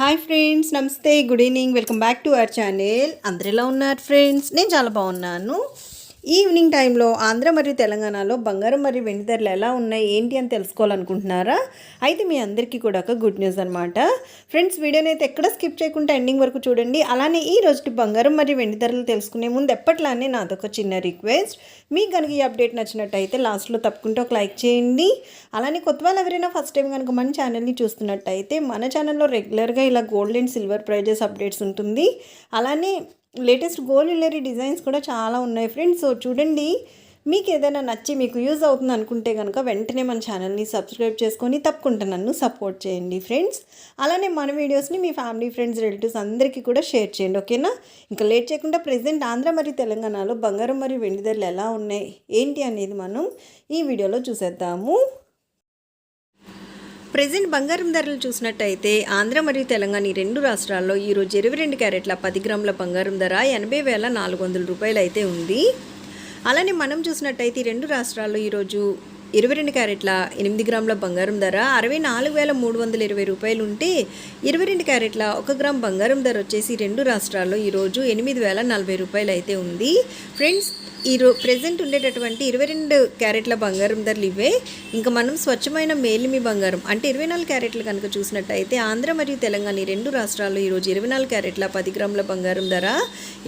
Hi friends నమస్తే good evening welcome back to our channel. అందరిలో ఉన్నారు ఫ్రెండ్స్? నేను చాలా బాగున్నాను. ఈవినింగ్ టైంలో ఆంధ్ర మరియు తెలంగాణలో బంగారం మరియు వెండి ధరలు ఎలా ఉన్నాయి ఏంటి అని తెలుసుకోవాలనుకుంటున్నారా? అయితే మీ అందరికీ కూడా ఒక గుడ్ న్యూస్ అనమాట ఫ్రెండ్స్ వీడియోని అయితే ఎక్కడ స్కిప్ చేయకుండా ఎండింగ్ వరకు చూడండి. అలానే ఈ రోజు బంగారం మరియు వెండి ధరలు తెలుసుకునే ముందు ఎప్పట్లానే నాదొక చిన్న రిక్వెస్ట్. మీకు కనుక ఈ అప్డేట్ నచ్చినట్టయితే లాస్ట్లో తప్పకుండా ఒక లైక్ చేయండి. అలానే కొత్త వాళ్ళు ఎవరైనా ఫస్ట్ టైం కనుక మన ఛానల్ని చూస్తున్నట్టయితే మన ఛానల్లో రెగ్యులర్గా ఇలా gold and silver prizes updates ఉంటుంది. అలానే లేటెస్ట్ గోల్డ్ జ్యువెలరీ డిజైన్స్ కూడా చాలా ఉన్నాయి ఫ్రెండ్స్. సో చూడండి మీకు ఏదైనా నచ్చి మీకు యూజ్ అవుతుంది అనుకుంటే కనుక వెంటనే మన ఛానల్ని సబ్స్క్రైబ్ చేసుకొని తప్పకుండా నన్ను సపోర్ట్ చేయండి ఫ్రెండ్స్. అలానే మన వీడియోస్ని మీ ఫ్యామిలీ ఫ్రెండ్స్ రిలేటివ్స్ అందరికీ కూడా షేర్ చేయండి ఓకేనా? ఇంకా లేట్ చేయకుండా ప్రజెంట్ ఆంధ్ర మరియు తెలంగాణలో బంగారం మరియు వెండి ధరలు ఎలా ఉన్నాయి ఏంటి అనేది మనం ఈ వీడియోలో చూసేద్దాము. ప్రజెంట్ బంగారం ధరలు చూసినట్టయితే ఆంధ్ర మరియు తెలంగాణ ఈ రెండు రాష్ట్రాల్లో ఈరోజు ఇరవై రెండు క్యారెట్ల పది గ్రాముల బంగారం ధర ఎనభై వేల నాలుగు వందల రూపాయలు అయితే ఉంది. అలానే మనం చూసినట్టయితే ఈ రెండు రాష్ట్రాల్లో ఈరోజు ఇరవై రెండు క్యారెట్ల ఎనిమిది గ్రాముల బంగారం ధర అరవై నాలుగు వేల మూడు వందల ఇరవై రూపాయలు ఉంటే ఇరవై రెండు క్యారెట్ల ఒక గ్రామ్ బంగారం ధర వచ్చేసి రెండు రాష్ట్రాల్లో ఈరోజు ఎనిమిది వేల నలభై రూపాయలు అయితే ఉంది. ఫ్రెండ్స్ ఈ రో ప్రజెంట్ ఉండేటటువంటి ఇరవై రెండు క్యారెట్ల బంగారం ధరలు ఇవే. ఇంకా మనం స్వచ్ఛమైన మేలిమి బంగారం అంటే ఇరవై నాలుగు క్యారెట్లు కనుక చూసినట్టయితే ఆంధ్ర మరియు తెలంగాణ ఈ రెండు రాష్ట్రాల్లో ఈరోజు ఇరవై నాలుగు క్యారెట్ల పది గ్రాముల బంగారం ధర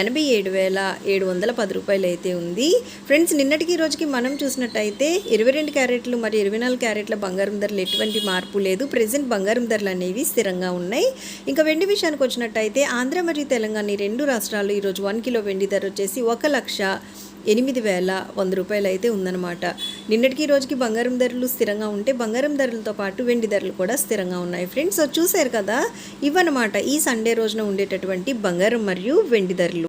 ఎనభై ఏడు వేల ఏడు వందల పది రూపాయలు అయితే ఉంది. ఫ్రెండ్స్ నిన్నటికి ఈ రోజుకి మనం చూసినట్టయితే ఇరవై రెండు క్యారెట్లు మరియు ఇరవై నాలుగు క్యారెట్ల బంగారం ధరలు ఎటువంటి మార్పు లేదు. ప్రజెంట్ బంగారం ధరలు అనేవి స్థిరంగా ఉన్నాయి. ఇంకా వెండి విషయానికి వచ్చినట్టయితే ఆంధ్ర మరియు తెలంగాణ ఈ రెండు రాష్ట్రాలు ఈరోజు వన్ కిలో వెండి ధర వచ్చేసి ఒక లక్ష ఎనిమిది వేల వంద రూపాయలు అయితే ఉందన్నమాట. నిన్నటికి ఈ రోజుకి బంగారం ధరలు స్థిరంగా ఉంటే బంగారం ధరలతో పాటు వెండి ధరలు కూడా స్థిరంగా ఉన్నాయి ఫ్రెండ్స్. చూసారు చూశారు కదా ఇవన్నమాట ఈ సండే రోజున ఉండేటటువంటి బంగారం మరియు వెండి ధరలు.